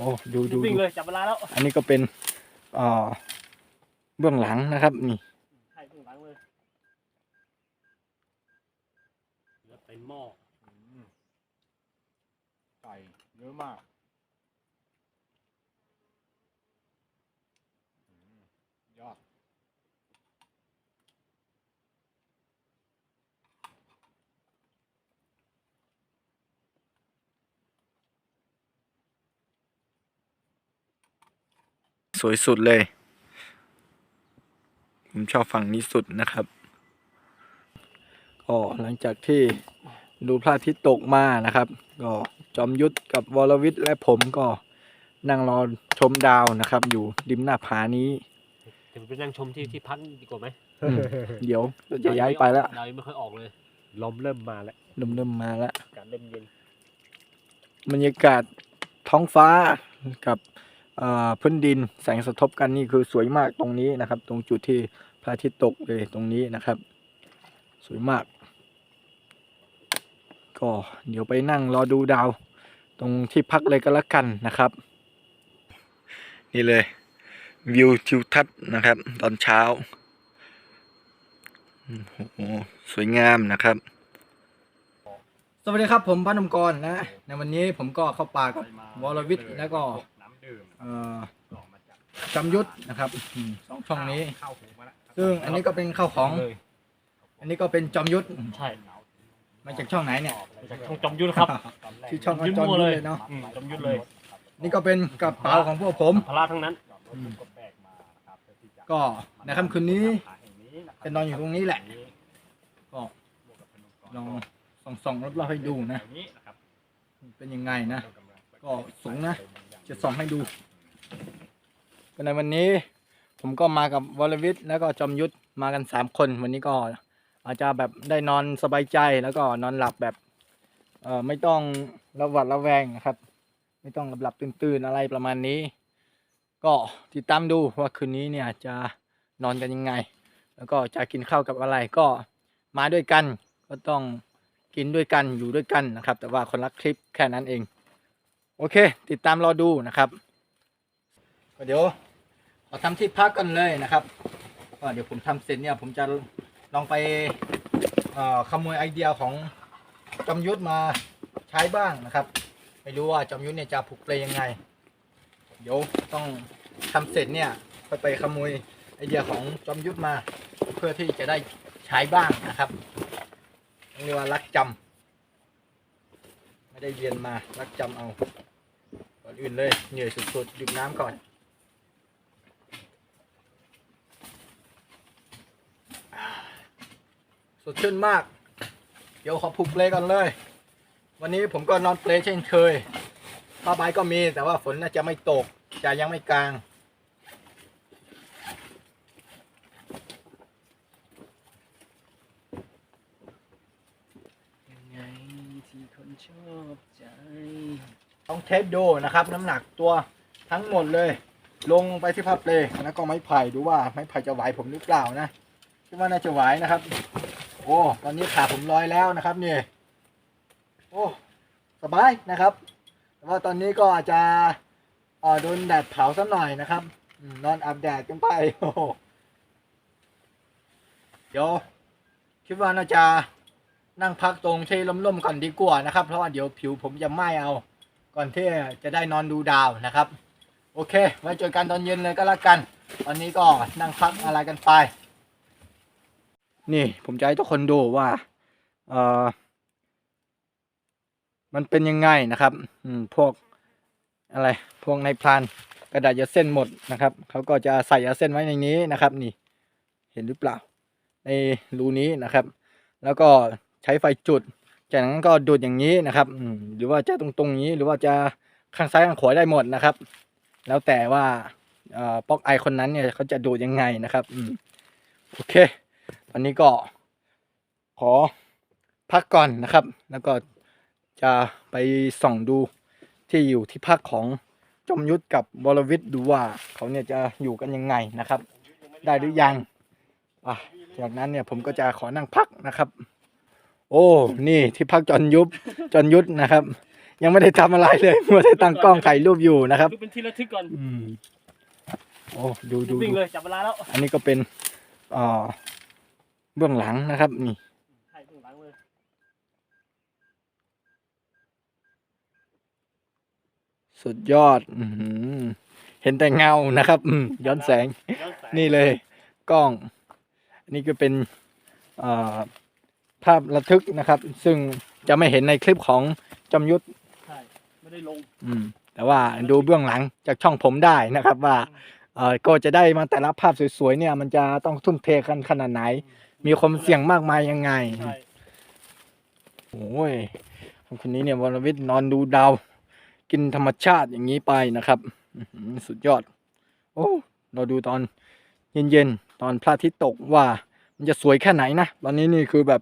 อ้ดูดูวิ่งดูเลยจับเวลาแล้ว อันนี้ก็เป็นเอ่อเบื้องหลังนะครับนี่ ใช่ข้างหลังเลยเหลือเป็นหม้อ ไก่เยอะมากอืมยอด สวยสุดเลย ผมชอบฝั่งนี้สุดนะครับก็หลังจากที่ดูพระอาทิตย์ตกมานะครับ ก็จอมยุทธกับวรวิทย์และผมก็นั่งรอชมดาวนะครับ อยู่ริมหน้าผานี้เดี๋ยวไปนั่งชมที่ที่พักดีกว่าไหมอืมเดี๋ยวจะย้ายไปแล้วดาวยังไม่ค่อยออกเลย ลมเริ่มมาแล้วเริ่มเริ่มมาแล้ว อากาศเริ่มเย็นบรรยากาศท้องฟ้ากับเอ่อ พื้นดินแสงสะทบกันนี่คือสวยมากตรงนี้นะครับ ตรงจุดที่พระอาทิตย์ตกเลยตรงนี้นะครับ สวยมาก ก็เดี๋ยวไปนั่งรอดูดาว ตรงที่พักเลยก็แล้วกันนะครับ นี่เลย วิวทิวทัศน์นะครับ ตอนเช้าโอ้โหสวยงามนะครับ สวัสดีครับผมพันธมกรนะในวันนี้ผมก็เข้าป่ากับวรวิทย์แล้วก็ น้ำดื่มเอ่อหล่อมาจากจำยุทธนะครับอืมสองช่องนี้ข้าวหูมาแล้วซึ่งอันนี้ก็เป็นข้าวของ เลยอันนี้ก็เป็นจอมยุทธใช่มาจากช่องไหนเนี่ย มาจากช่องจอมยุทธครับ ชื่อช่องก็ยุทธจอมมั่วยุทธเลยเลยเนาะอืมจอมยุทธเลยนี่ก็เป็นกระเป๋าของพวกผมพละทั้งนั้น อืม ก็แบกมานะครับเพื่อที่จะก็ในค่ำคืนนี้หาแห่งนี้นะครับจะนอนอยู่ตรงนี้แหละ ก็ลองส่องๆรอบๆให้ดูนะแถวนี้นะครับเป็นยังไงนะเรากำลังก็สูงนะ จะส่องให้ดูในวันนี้ผมก็มากับวรวิทย์แล้วก็จอมยุทธมากันสามคน วันนี้ก็อาจจะแบบได้นอนสบายใจแล้วก็นอนหลับแบบเอ่อไม่ต้องระหวัดระแวงนะครับ ไม่ต้องหลับหลับตื่นตื่นอะไรประมาณนี้ ก็ติดตามดูว่าคืนนี้เนี่ยจะนอนกันยังไง แล้วก็จะกินข้าวกับอะไรก็มาด้วยกัน ก็ต้องกินด้วยกันอยู่ด้วยกันนะครับ แต่ว่าคนละคลิปแค่นั้นเอง โอเค ติดตามรอดูนะครับเดี๋ยวขอทำที่พักกันเลยนะครับก็เดี๋ยวผมทำเสร็จเนี่ยผมจะลองไปขโมยไอเดียของจอมยุทธมาใช้บ้างนะครับ ไม่รู้ว่าจอมยุทธเนี่ยจะผูกเปลยังไง เดี๋ยวต้องทำเสร็จเนี่ยค่อยไปขโมยไอเดียของจอมยุทธมา เพื่อที่จะได้ใช้บ้างนะครับเรียกว่ารักจำไม่ได้เรียนมารักจำเอา อนอื่นเลยเหนื่อยสุดๆดื่มน้ำก่อนสดชื่นมาก เดี๋ยวขอผูกเปลก่อนเลย วันนี้ผมก็นอนเปลเช่นเคยผ้าใบก็มีแต่ว่าฝนน่าจะไม่ตก จะยังไม่กลาง ยังไงที่คนชอบใจ ต้องเทปดูนะครับ น้ำหนักตัวทั้งหมดเลย ลงไปที่พับเปลแล้วก็ไม้ไผ่ดูว่าไม้ไผ่จะไหวผมหรือเปล่านะคิดว่าน่าจะไหวนะครับ โอ้ตอนนี้ขาผมลอยแล้วนะครับนี่โอ้สบายนะครับ แต่ว่าตอนนี้ก็อาจจะออโดนแดดเผาสักหน่อยนะครับนอนอาบแดดกันไปโอ้เดี๋ยวคิดว่าน่าจะนั่งพักตรงที่ร่มๆก่อนดีกว่านะครับ เพราะว่าเดี๋ยวผิวผมจะไหม้เอา ก่อนที่จะได้นอนดูดาวนะครับ โอเค ไว้เจอกันตอนเย็นเลยก็แล้วกัน ตอนนี้ก็นั่งพักอะไรกันไป นี่ผมจะให้ทุกคนดูว่าเออมันเป็นยังไงนะครับ อืมพวกอะไร พวกในพรานกระดาษยาเส้นหมดนะครับ เขาก็จะใส่ยาเส้นไว้ในนี้นะครับ นี่ เห็นหรือเปล่า ในรูนี้นะครับ แล้วก็ใช้ไฟจุด จากนั้นก็ดูดอย่างนี้นะครับหรือว่าจะตรงๆนี้หรือว่าจะข้างซ้ายข้างขวาได้หมดนะครับ แล้วแต่ว่าป๊อกไอคนนั้นเนี่ยเขาจะดูดยังไงนะครับอโอเค ตอนนี้ก็ขอพักก่อนนะครับ แล้วก็จะไปส่องดูที่อยู่ที่พักของจอมยุทธกับบรวิทย์ดูว่าเขาเนี่ยจะอยู่กันยังไงนะครับ ได้หรือยังอะจากนั้นเนี่ยผมก็จะขอนั่งพักนะครับ โอ้ นี่ที่พักจอนยุบจอนยุทธนะครับ ยังไม่ได้ทำอะไรเลยมัวแต่ตั้งกล้องถ่ายรูปอยู่นะครับดูเป็นที่ระทึกก่อนอืมโอ้ดูดูวิ่งดูเลยจับเวลาแล้วอันนี้ก็เป็นเอ่อเบื้องหลังนะครับ นี่ ถ่ายข้างหลังเลยสุดยอด อือหือเห็นแต่เงานะครับ อืมย้อนแสง ย้อนแสงนี่เลยกล้อง อันนี้ก็เป็นเอ่อ ภาพระทึกนะครับ ซึ่งจะไม่เห็นในคลิปของจอมยุทธใช่ไม่ได้ลงอืม แต่ว่าดูเบื้องหลังจากช่องผมได้นะครับ ว่าเออก็จะได้มาแต่ละภาพสวยๆเนี่ย มันจะต้องทุ่มเทกันขนาดไหน มีความเสี่ยงมากมายยังไงใช่โอ้ยคนนี้เนี่ยวรวิทย์นอนดูดาว กินธรรมชาติอย่างนี้ไปนะครับอื้อหือสุดยอด โอ้เราดูตอนเย็นๆตอนพระอาทิตย์ตกว่า มันจะสวยแค่ไหนนะ ตอนนี้นี่คือแบบ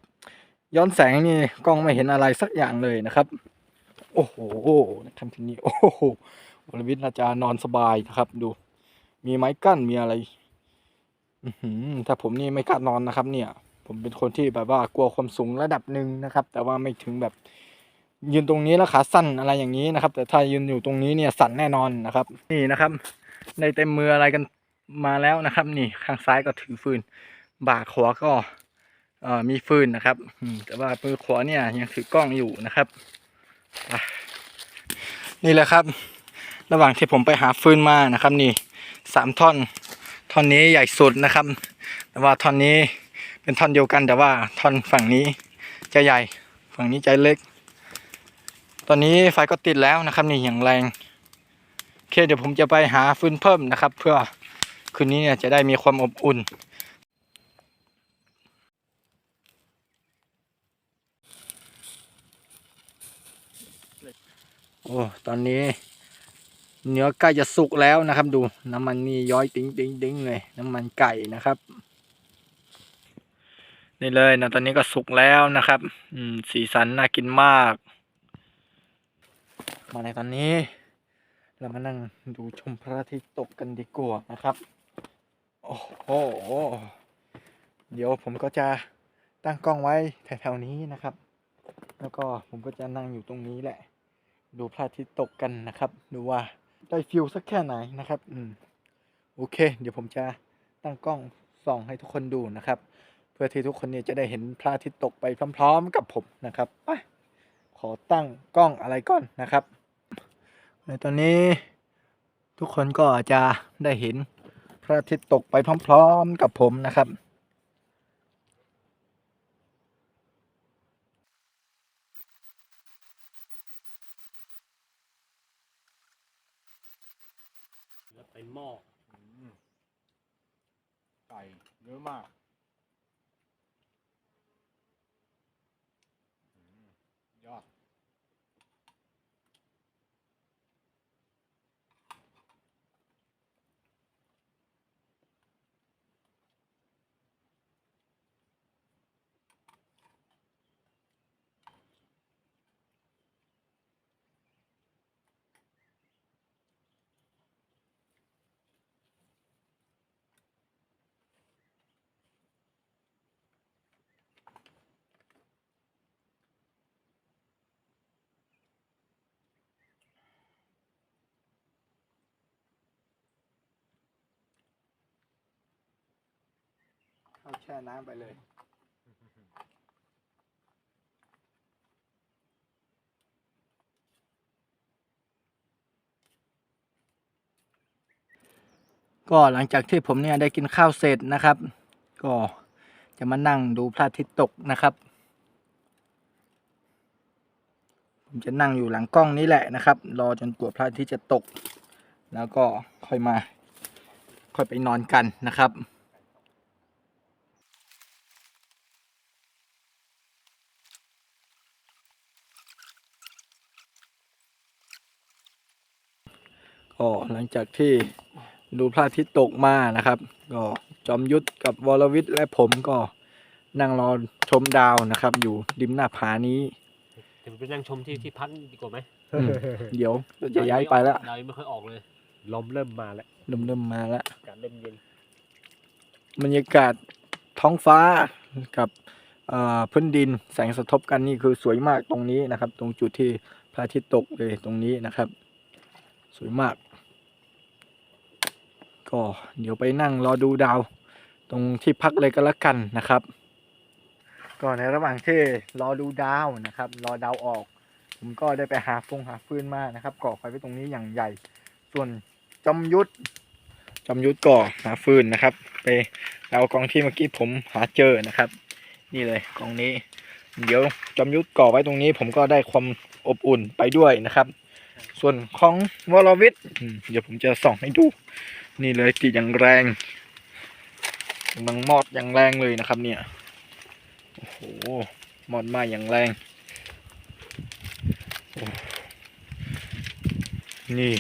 ย้อนแสงนี่กล้องไม่เห็นอะไรสักอย่างเลยนะครับ โอ้โหนะครับทีนี้โอ้โหวรวิทย์น่าจะนอนสบายนะครับ ดู มีไม้กั้นมีอะไรถ้าผมนี่ไม่กล้านอนนะครับ เนี่ย ผมเป็นคนที่แบบว่ากลัวความสูงระดับหนึ่งนะครับ แต่ว่าไม่ถึงแบบยืนตรงนี้แล้วขาสั้นอะไรอย่างนี้นะครับ แต่ถ้ายืนอยู่ตรงนี้เนี่ยสั่นแน่นอนนะครับ นี่นะครับได้เต็มมืออะไรกันมาแล้วนะครับ นี่ข้างซ้ายก็ถือฟืนบ่าขวาก็ มีฟืนนะครับแต่ว่ามือขวาเนี่ยยังถือกล้องอยู่นะครับนี่แหละครับ ระหว่างที่ผมไปหาฟืนมานะครับ นี่สามท่อนท่อนนี้ใหญ่สุดนะครับ แต่ว่าท่อนนี้เป็นท่อนเดียวกันแต่ว่าท่อนฝั่งนี้จะใหญ่ฝั่งนี้จะเล็ก ตอนนี้ไฟก็ติดแล้วนะครับ นี่อย่างแรงโอเคเดี๋ยวผมจะไปหาฟืนเพิ่มนะครับ เพื่อคืนนี้เนี่ยจะได้มีความอบอุ่น โอ้ตอนนี้ เนื้อใกล้จะสุกแล้วนะครับ ดูน้ำมันนี่ย้อยติ้งติ้งติ้งเลยน้ำมันไก่นะครับ นี่เลยนะตอนนี้ก็สุกแล้วนะครับ อืม สีสันน่ากินมาก มาในตอนนี้ เรามานั่งดูชมพระอาทิตย์ตกกันดีกว่านะครับ โอ้โหเดี๋ยวผมก็จะตั้งกล้องไว้แถวๆนี้นะครับ แล้วก็ผมก็จะนั่งอยู่ตรงนี้แหละ ดูพระอาทิตย์ตกกันนะครับ ดูว่าได้ฟิลสักแค่ไหนนะครับ อืม โอเค เดี๋ยวผมจะตั้งกล้องส่องให้ทุกคนดูนะครับ เพื่อที่ทุกคนเนี่ยจะได้เห็นพระอาทิตย์ตกไปพร้อม ๆ กับผมนะครับไปขอตั้งกล้องอะไรก่อนนะครับ ในตอนนี้ทุกคนก็อาจจะได้เห็นพระอาทิตย์ตกไปพร้อม ๆ กับผมนะครับ แล้วเป็นหม้อ อืมไก่เเข้าแช่น้ำไปเลย ก็หลังจากที่ผมเนี่ยได้กินข้าวเสร็จนะครับ ก็จะมานั่งดูพระอาทิตย์ตกนะครับ ผมจะนั่งอยู่หลังกล้องนี้แหละนะครับ รอจนกว่าพระอาทิตย์จะตก แล้วก็ค่อยมา ค่อยไปนอนกันนะครับ ก็หลังจากที่ดูพระอาทิตย์ตกมานะครับ ก็จอมยุทธกับวรวิทย์และผมก็นั่งรอชมดาวนะครับ อยู่ริมหน้าผานี้เดี๋ยวไปนั่งชมที่ที่พักดีกว่าไหมอืมเดี๋ยวจะย้ายไปแล้วดาวยังไม่ค่อยออกเลย ลมเริ่มมาแล้วเริ่มๆมาแล้ว อากาศเริ่มเย็นบรรยากาศท้องฟ้ากับเอ่อพื้นดินแสงสะทบกันนี่คือสวยมากตรงนี้นะครับ ตรงจุดที่พระอาทิตย์ตกเลยตรงนี้นะครับ สวยมาก ก็เดี๋ยวไปนั่งรอดูดาว ตรงที่พักเลยก็แล้วกันนะครับ ก็ในระหว่างที่รอดูดาวนะครับ รอดาวออก ผมก็ได้ไปหาฟงหาฟืนมานะครับ ก่อไฟไว้ตรงนี้อย่างใหญ่ ส่วนจอมยุทธจอมยุทธก่อหาฟืนนะครับ ไปเอากองที่เมื่อกี้ผมหาเจอนะครับ นี่เลยกองนี้ เดี๋ยวจอมยุทธก่อไว้ตรงนี้ ผมก็ได้ความอบอุ่นไปด้วยนะครับ ส่วนของวรวิทย์เดี๋ยวผมจะส่องให้ดู นี่เลยติดอย่างแรงกำลังมอดอย่างแรงเลยนะครับ เนี่ยโอ้โหมอดไหมาอย่างแรงนี่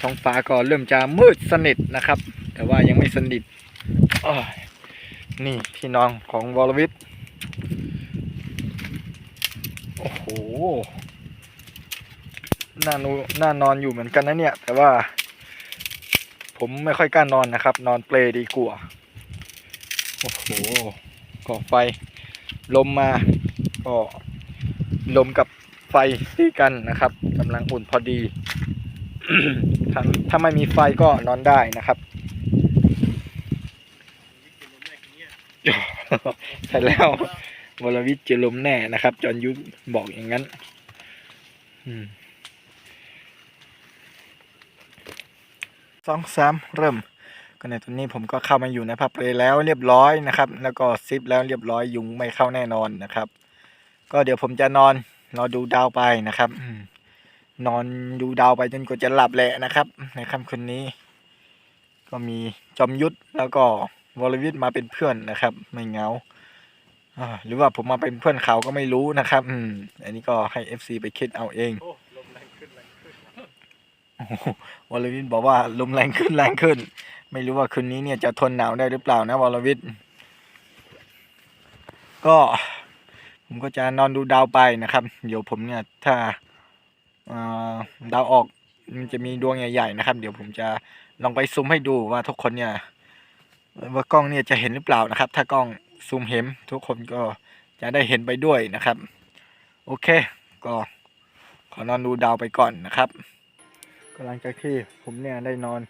ท้องฟ้าก็เริ่มจะมืดสนิทนะครับ แต่ว่ายังไม่สนิทนี่ที่นอนของวรวิทย์โอ้โหน่านูน่านอนอยู่เหมือนกันนะเนี่ย แต่ว่า ผมไม่ค่อยกล้านอนนะครับ นอนเปลดีกว่าโอ้โหก่อไฟ ลมมาก็ลมกับไฟตีกันนะครับกำลังอุ่นพอดีถ้าถ้าไม่มีไฟก็นอนได้นะครับ ใช่แล้ววรวิทย์เจอลมแน่นะครับ จอห์นยุทธบอกอย่างนั้น อืม สองสามเริ่ม ก็ในตอนนี้ผมก็เข้ามาอยู่ในพับเปลแล้วเรียบร้อยนะครับ แล้วก็ซิปแล้วเรียบร้อยยุงไม่เข้าแน่นอนนะครับ ก็เดี๋ยวผมจะนอนรอดูดาวไปนะครับนอนดูดาวไปจนกว่าจะหลับแหละนะครับ ในค่ำคืนนี้ ก็มีจอมยุทธแล้วก็วรวิทย์มาเป็นเพื่อนนะครับ ไม่เงาหรือว่าผมมาเป็นเพื่อนเขาก็ไม่รู้นะครับ อืม อันนี้ก็ให้ FC ไปคิดเอาเอง วรวิทย์บอกว่าลมแรงขึ้นแรงขึ้น ไม่รู้ว่าคืนนี้เนี่ยจะทนหนาวได้หรือเปล่านะวรวิทย์ก็ผมก็จะนอนดูดาวไปนะครับ เดี๋ยวผมเนี่ยถ้าดาวออกมันจะมีดวงใหญ่ๆนะครับ เดี๋ยวผมจะลองไปซูมให้ดูว่าทุกคนเนี่ยว่ากล้องเนี่ยจะเห็นหรือเปล่านะครับ ถ้ากล้องซูมเห็นทุกคนก็จะได้เห็นไปด้วยนะครับ โอเค ก็ขอนอนดูดาวไปก่อนนะครับ ก็หลังจากที่ผมเนี่ยได้นอน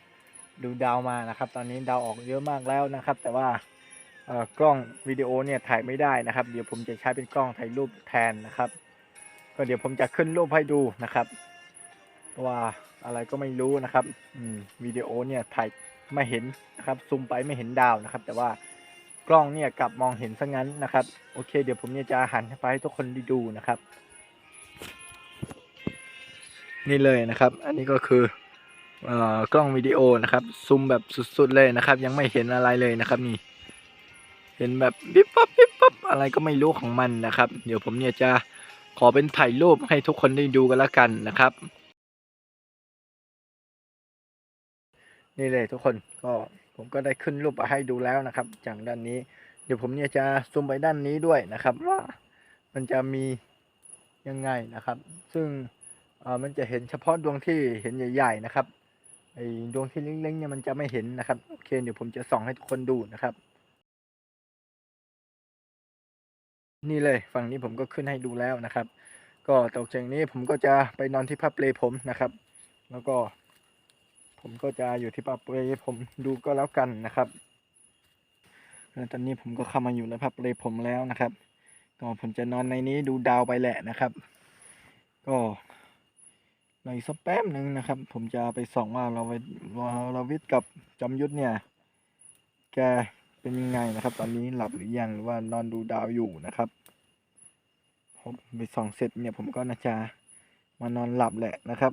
ดูดาวมานะครับ ตอนนี้ดาวออกเยอะมากแล้วนะครับ แต่ว่ากล้องวิดีโอเนี่ยถ่ายไม่ได้นะครับ เดี๋ยวผมจะใช้เป็นกล้องถ่ายรูปแทนนะครับ ก็เดี๋ยวผมจะขึ้นรูปให้ดูนะครับว่าอะไรก็ไม่รู้นะครับวิดีโอเนี่ยถ่ายไม่เห็นนะครับซูมไปไม่เห็นดาวนะครับ แต่ว่ากล้องเนี่ยกลับมองเห็นซะงั้นนะครับ โอเค เดี๋ยวผมเนี่ยจะหันไปให้ทุกคนดูนะครับ นี่เลยนะครับ อันนี้ก็คือเอ่อกล้องวิดีโอนะครับ ซูมแบบสุดๆเลยนะครับ ยังไม่เห็นอะไรเลยนะครับนี่ เห็นแบบปิ๊บปั๊บปิ๊บปั๊บอะไรก็ไม่รู้ของมันนะครับ เดี๋ยวผมเนี่ยจะขอเป็นถ่ายรูปให้ทุกคนได้ดูกันละกันนะครับ นี่เลยทุกคนก็ผมก็ได้ขึ้นรูปมาให้ดูแล้วนะครับ จากด้านนี้ เดี๋ยวผมเนี่ยจะซูมไปด้านนี้ด้วยนะครับ ว่ามันจะมียังไงนะครับ ซึ่ง อ่อมันจะเห็นเฉพาะดวงที่เห็นใหญ่ๆนะครับไอ้ดวงที่เล็กๆเนี่ยมันจะไม่เห็นนะครับโอเคเดี๋ยวผมจะส่องให้ทุกคนดูนะครับ นี่เลยฝั่งนี้ผมก็ขึ้นให้ดูแล้วนะครับ ก็ตกจากนี้ผมก็จะไปนอนที่พับเปลผมนะครับ แล้วก็ ผมก็จะอยู่ที่พับเปลผมดูก็แล้วกันนะครับแล้วตอนนี้ผมก็เข้ามาอยู่ในพับเปลผมแล้วนะครับ ก็ผมจะนอนในนี้ดูดาวไปแหละนะครับ ก็ ในสักแป๊บหนึ่งนะครับ ผมจะไปส่องว่าเราว่าเราวิทย์กับจอมยุทธเนี่ย แกเป็นยังไงนะครับ ตอนนี้หลับหรือยังหรือว่านอนดูดาวอยู่นะครับผมไปส่องเสร็จเนี่ยผมก็น่าจะมานอนหลับแหละนะครับ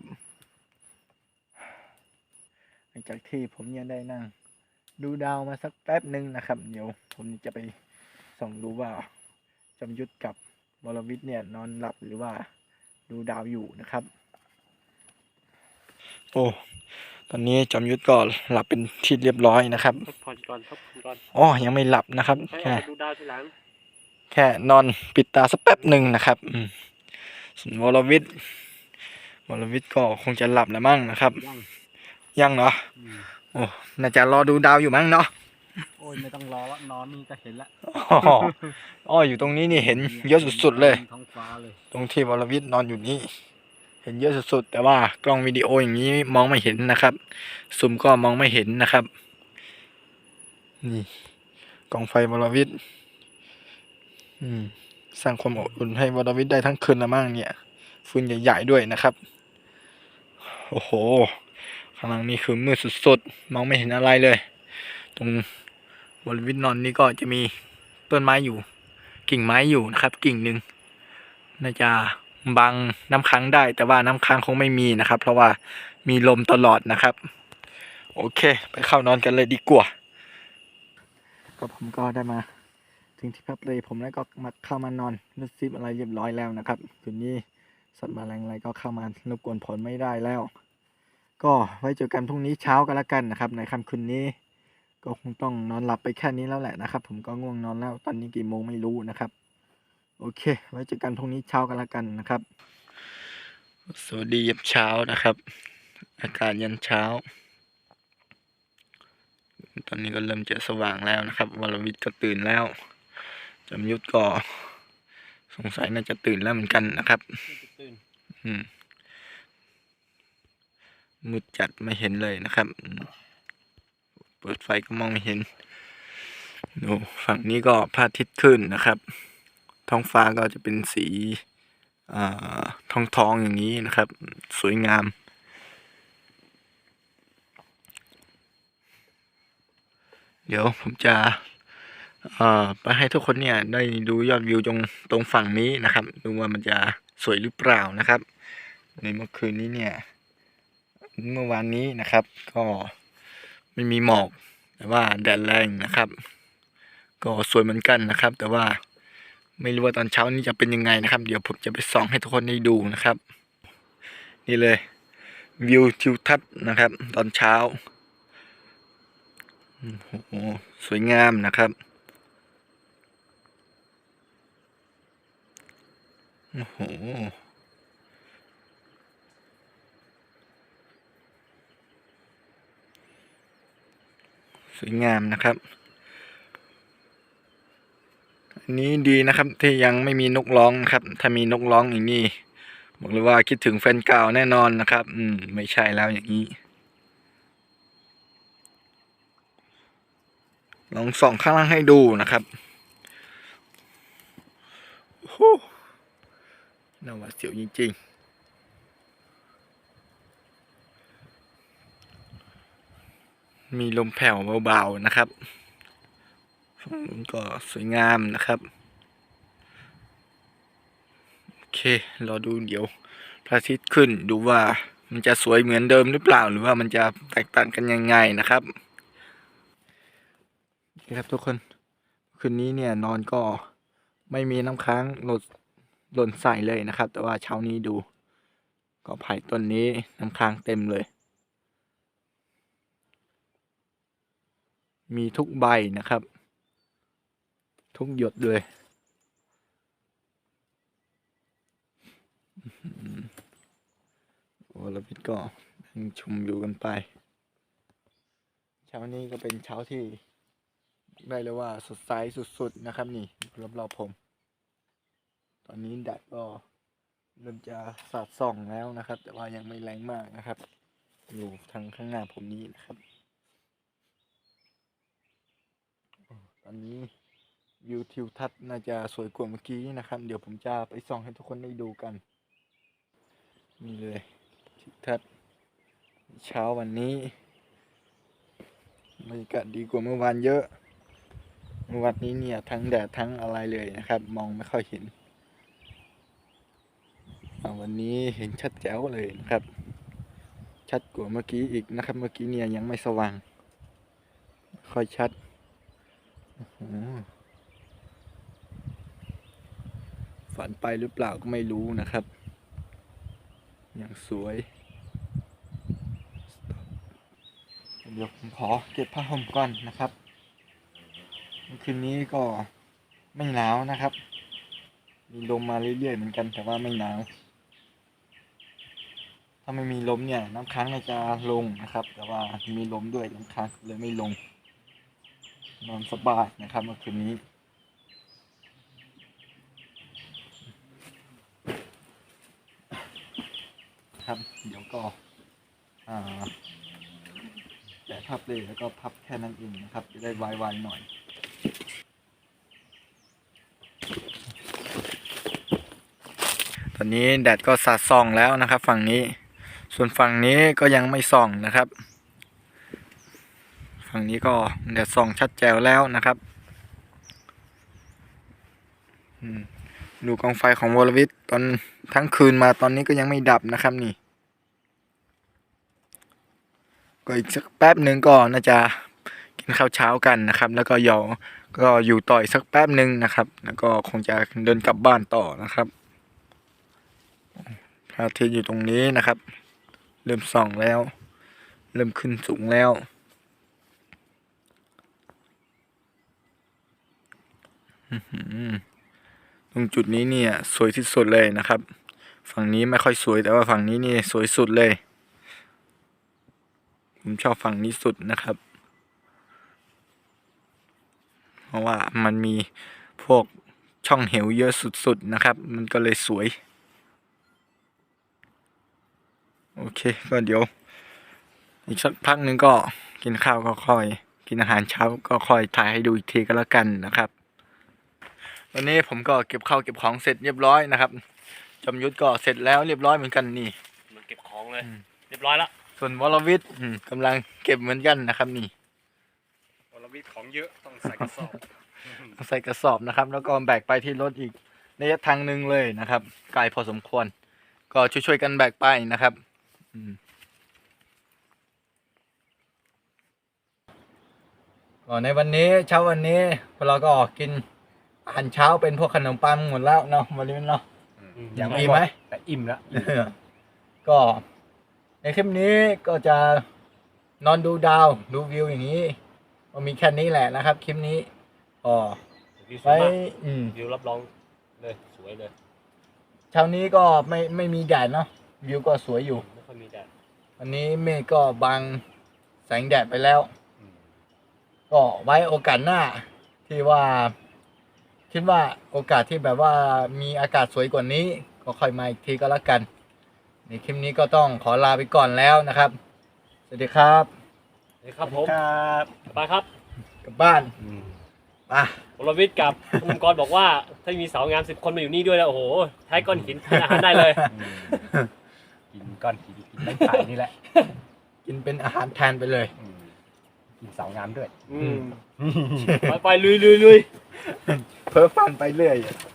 หลังจากที่ผมเนี่ยได้นั่ง ดูดาวมาสักแป๊บหนึ่งนะครับ เดี๋ยวผมจะไปส่องดูว่าจอมยุทธกับวรวิทย์เนี่ยนอนหลับหรือว่าดูดาวอยู่นะครับ โอ้ตอนนี้จอมยุทธก็หลับเป็นที่เรียบร้อยนะครับพักผ่อนก่อนพักผ่อนก่อนอ๋อยังไม่หลับนะครับใช่แค่ดูดาวทีหลังแค่นอนปิดตาสักแป๊บหนึ่งนะครับอืมส่วนวรวิทย์วรวิทย์ก็คงจะหลับแล้วมั้งนะครับยังยังเหรอโอ้น่าจะรอดูดาวอยู่มั้งเนาะโอ้ยไม่ต้องรอละนอนนี่ก็เห็นละอ๋ออ๋ออยู่ตรงนี้นี่เห็นเยอะสุดๆเลยท้องฟ้าเลยตรงที่วรวิทย์นอนอยู่นี่ เห็นเยอะสุดๆแต่ว่ากล้องวิดีโออย่างนี้มองไม่เห็นนะครับซูมก็มองไม่เห็นนะครับ นี่กองไฟวรวิทย์อืมสร้างความอบอุ่นให้วรวิทย์ได้ทั้งคืนละมั่งเนี่ยฟืนใหญ่ๆด้วยนะครับ โอ้โหข้างหลังนี่คือมืดสุดๆมองไม่เห็นอะไรเลย ตรงวรวิทย์นอนนี่ก็จะมีต้นไม้อยู่ กิ่งไม้อยู่นะครับ กิ่งหนึ่งน่าจะ บังน้ำค้างได้ แต่ว่าน้ำค้างคงไม่มีนะครับ เพราะว่ามีลมตลอดนะครับ โอเค ไปเข้านอนกันเลยดีกว่าก็ผมก็ได้มาถึงที่พักเลยผมแล้วก็มาเข้ามานอนนึกซิปอะไรเรียบร้อยแล้วนะครับคืนนี้สัตว์แมลงอะไรก็เข้ามารบกวนผลไม่ได้แล้ว ก็ไว้เจอกันพรุ่งนี้เช้ากันละกันนะครับ ในค่ำคืนนี้ ก็คงต้องนอนหลับไปแค่นี้แล้วแหละนะครับ ผมก็ง่วงนอนแล้ว ตอนนี้กี่โมงไม่รู้นะครับ โอเค ไว้เจอกันพรุ่งนี้เช้ากันละกันนะครับ สวัสดียับเช้านะครับ อากาศยันเช้า ตอนนี้ก็เริ่มจะสว่างแล้วนะครับวรวิทย์ก็ตื่นแล้วจำยุทธก็สงสัยน่าจะตื่นแล้วเหมือนกันนะครับตื่นอืมมืดจัดไม่เห็นเลยนะครับอืมเปิดไฟก็มองไม่เห็นดูฝั่งนี้ก็พระอาทิตย์ขึ้นนะครับ ท้องฟ้าก็จะเป็นสีอทองทองๆอย่างนี้นะครับ สวยงาม เดี๋ยวผมจะไปให้ทุกคนเนี่ยได้ดูยอดวิวตรงตรงฝั่งนี้นะครับ ดูว่ามันจะสวยหรือเปล่านะครับ ในเมื่อคืนนี้เนี่ย เมื่อวานนี้นะครับ ก็ไม่มีหมอก แต่ว่าแดดแรงนะครับ ก็สวยเหมือนกันนะครับ แต่ว่า ไม่รู้ว่าตอนเช้านี้จะเป็นยังไงนะครับ เดี๋ยวผมจะไปส่องให้ทุกคนได้ดูนะครับ นี่เลย วิวทิวทัศน์นะครับ ตอนเช้าโอ้โหสวยงามนะครับโอ้โหสวยงามนะครับ นี้ดีนะครับ ที่ยังไม่มีนกร้องนะครับ ถ้ามีนกร้องอย่างนี้บอกเลยว่าคิดถึงแฟนเก่าแน่นอนนะครับ อืม ไม่ใช่แล้วอย่างนี้ ลองส่องข้างล่างให้ดูนะครับโอ้โหน่าหวาดเสียวจริงๆมีลมแผ่วเบาๆนะครับ ฝั่งนู้นก็สวยงามนะครับ โอเครอดูเดี๋ยวพระอาทิตย์ขึ้นดูว่ามันจะสวยเหมือนเดิมหรือเปล่า หรือว่ามันจะแตกต่างกันยังไงนะครับนี่ครับทุกคนคืนนี้เนี่ยนอนก็ไม่มีน้ำค้างหล่นหล่นใส่เลยนะครับ แต่ว่าเช้านี้ดู ก็ไผ่ต้นนี้น้ำค้างเต็มเลย มีทุกใบนะครับ ทุกหยดเลย โอ้ล้วพี่ก็นั่งชมอยู่กันไป เช้านี้ก็เป็นเช้าที่ได้เลยว่าสดใสสุดๆนะครับนี่รอบๆผม ตอนนี้แดดก็เริ่มจะสาดส่องแล้วนะครับ แต่ว่ายังไม่แรงมากนะครับ อยู่ทางข้างหน้าผมนี้นะครับ ตอนนี้ วิวทิวทัศน์น่าจะสวยกว่าเมื่อกี้นะครับ เดี๋ยวผมจะไปส่องให้ทุกคนได้ดูกัน นี่เลยทิวทัศน์เช้าวันนี้บรรยากาศดีกว่าเมื่อวานเยอะ เมื่อวันนี้เนี่ยทั้งแดดทั้งอะไรเลยนะครับ มองไม่ค่อยเห็นวันนี้เห็นชัดแจ๋วเลยนะครับ ชัดกว่าเมื่อกี้อีกนะครับ เมื่อกี้เนี่ยยังไม่สว่าง ค่อยชัดโอ้โห ฝันไปหรือเปล่าก็ไม่รู้นะครับ อย่างสวย เดี๋ยวผมขอเก็บผ้าห่มก่อนนะครับ คืนนี้ก็ไม่หนาวนะครับ มีลมมาเรื่อยๆเหมือนกันแต่ว่าไม่หนาว ถ้าไม่มีลมเนี่ยน้ำค้างจะลงนะครับ แต่ว่ามีลมด้วยน้ำค้างเลยไม่ลง นอนสบายนะครับเมื่อคืนนี้ ก็แกะพับเลยแล้วก็พับแค่นั้นเองนะครับ จะได้ไวๆหน่อยตอนนี้แดดก็สาดส่องแล้วนะครับ ฝั่งนี้ ส่วนฝั่งนี้ก็ยังไม่ส่องนะครับ ฝั่งนี้ก็แดดส่องชัดแจ๋วแล้วนะครับดูกองไฟของวรวิทย์ตอนทั้งคืนมาตอนนี้ก็ยังไม่ดับนะครับนี่ ก็อีกสักแป๊บหนึ่งก็น่าจะกินข้าวเช้ากันนะครับ แล้วก็ยอก็อยู่ต่ออีกสักแป๊บหนึ่งนะครับ แล้วก็คงจะเดินกลับบ้านต่อนะครับพระอาทิตย์อยู่ตรงนี้นะครับ เริ่มส่องแล้ว เริ่มขึ้นสูงแล้วตรงจุดนี้เนี่ย สวยที่สุดเลยนะครับ ฝั่งนี้ไม่ค่อยสวยแต่ว่าฝั่งนี้นี่สวยสุดเลย ผมชอบฝั่งนี้สุดนะครับ เพราะว่ามันมีพวกช่องเหวเยอะสุดๆนะครับ มันก็เลยสวย โอเค ก็เดี๋ยว อีกสักพักหนึ่งก็กินข้าวก็ค่อย กินอาหารเช้าก็ค่อยถ่ายให้ดูอีกทีก็แล้วกันนะครับวันนี้ผมก็เก็บข้าวเก็บของเสร็จเรียบร้อยนะครับจอมยุทธก็เสร็จแล้วเรียบร้อยเหมือนกันนี่มันเก็บของเลย เรียบร้อยและ ส่วนวรวิทย์อืมกำลังเก็บเหมือนกันนะครับ นี่วรวิทย์ของเยอะต้องใส่กระสอบใส่กระสอบนะครับ แล้วก็แบกไปที่รถอีกระยะทางหนึ่งเลยนะครับไกลพอสมควร ก็ช่วยๆกันแบกไปนะครับอืมก็ในวันนี้เช้าวันนี้พวกเราก็กินอาหารเช้าเป็นพวกขนมปังหมดแล้วเนาะวันนี้เนาะอยากมีไหมแต่อิ่มแล้วก็ ในคลิปนี้ก็จะนอนดูดาวดูวิวอย่างนี้ก็มีแค่นี้แหละนะครับ คลิปนี้ก็วิวสวไว้ยมากอืม วิวรับรองเลยสวยเลยเช้านี้ก็ไม่ไม่มีแดดเนาะวิวก็สวยอยู่ ไม่ค่อยมีแดดวันนี้เมฆก็บังแสงแดดไปแล้วก็ไว้โอกาสหน้า ที่ว่า คิดว่าโอกาสที่แบบว่ามีอากาศสวยกว่านี้ ก็ค่อยมาอีกทีก็แล้วกัน ในคลิปนี้ก็ต้องขอลาไปก่อนแล้วนะครับ สวัสดีครับนี่ครับผมไปครับกลับบ้านไปวรวิทย์กับคุณมังกรบอกว่า ถ้ามีสาวงามสิบคนมาอยู่นี่ด้วยแล้วโอ้โหใช้ก้อนหินทานอาหารได้เลย กินก้อนหินกินไม้ไผ่นี่แหละ กินเป็นอาหารแทนไปเลยอืมกินสาวงามด้วย อืมไปไปลุยลุยลุยเพ้อฟันไปเรื่อยไ